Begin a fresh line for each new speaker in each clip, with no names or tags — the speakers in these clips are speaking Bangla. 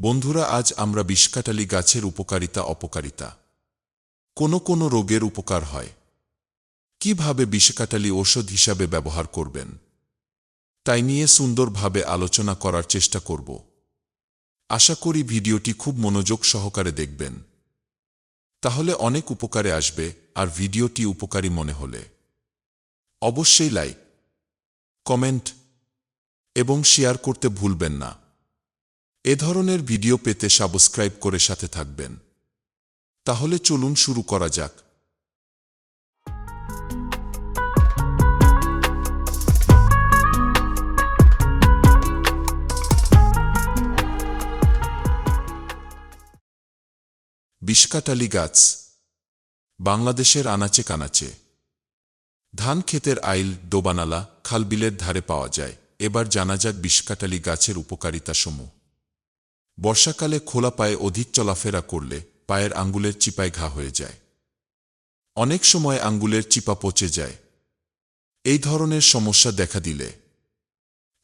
বন্ধুরা, আজ আমরা বিষকাটালি গাছের উপকারিতা, অপকারিতা। কোনো কোনো রোগের উপকার হয়। কীভাবে বিষকাটালি ওষুধ হিসাবে ব্যবহার করবেন। তাই নিয়ে সুন্দরভাবে আলোচনা করার চেষ্টা করব। আশা করি ভিডিওটি খুব মনোযোগ সহকারে দেখবেন। তাহলে অনেক উপকারে আসবে, আর ভিডিওটি উপকারী মনে হলে। অবশ্যই লাইক, কমেন্ট এবং শেয়ার করতে ভুলবেন না। এ ধরনের ভিডিও পেতে সাবস্ক্রাইব করে সাথে থাকবেন। তাহলে চলুন শুরু করা যাক। বিষকাটালি গাছ, বাংলাদেশের আনাচে কানাচে। ধান ক্ষেতের আইল ডোবানালা খালবিলের ধারে পাওয়া যায়। এবার জানা যাক বিষকাটালি গাছের উপকারিতা সমূহ বর্ষাকালে খোলা পায়ে অধিক চলাফেরা করলে পায়ের আঙ্গুলের চিপায় ঘা হয়ে যায়। অনেক সময় আঙ্গুলের চিপা পচে যায়। এই ধরনের সমস্যা দেখা দিলে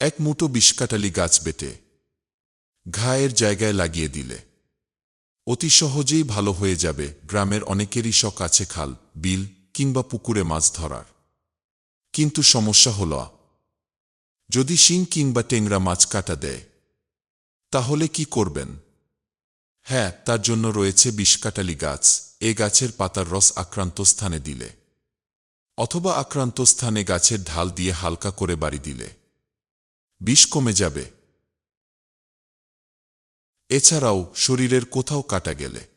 এক মুঠো বিষকাটালি গাছ বেটে ঘায়ের জায়গায় লাগিয়ে দিলে। অতি সহজেই ভালো হয়ে যাবে গ্রামের অনেকেরই শখ আছে খাল, বিল কিংবা পুকুরে মাছ ধরার। কিন্তু সমস্যা হল, যদি শিং কিংবা টেংরা মাছ কাটা দেয় তাহলে কি করবেন? হ্যাঁ তার জন্য রয়েছে বিষকাটালি গাছ। এ গাছের পাতার রস আক্রান্ত স্থানে দিলে। অথবা আক্রান্ত স্থানে গাছের ঢাল দিয়ে হালকা করে বাড়ি দিলে। বিষ কমে যাবে। এছাড়াও শরীরের কোথাও কাটা গেলে।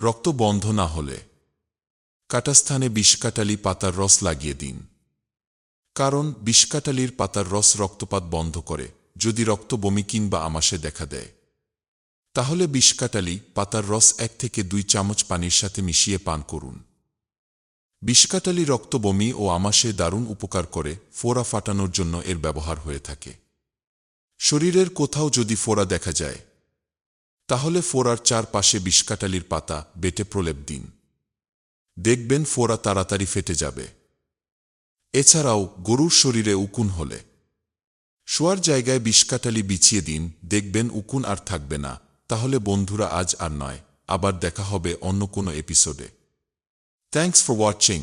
রক্ত বন্ধ না হলে। কাটাস্থানে বিষকাটালি পাতার রস লাগিয়ে দিন। কারণ বিষকাটালির পাতার রস রক্তপাত বন্ধ করে। যদি রক্ত বমি কিংবা আমাশে দেখা দেয়। তাহলে বিষকাটালি পাতার রস এক থেকে দুই চামচ পানির সাথে মিশিয়ে পান করুন। বিষকাটালি রক্ত বমি ও আমাশে দারুণ উপকার করে ফোড়া ফাটানোর জন্য এর ব্যবহার হয়ে থাকে। শরীরের কোথাও যদি ফোড়া দেখা যায়, তাহলে ফোড়ার চারপাশে বিষকাটালির পাতা বেটে প্রলেপ দিন। দেখবেন ফোড়া তাড়াতাড়ি ফেটে যাবে। এছাড়াও গরুর শরীরে উকুন হলে শোয়ার জায়গায় বিষকাটালি বিছিয়ে দিন, দেখবেন উকুন আর থাকবে না। তাহলে বন্ধুরা আজ আর নয়, আবার দেখা হবে অন্য কোনো এপিসোডে। Thanks for watching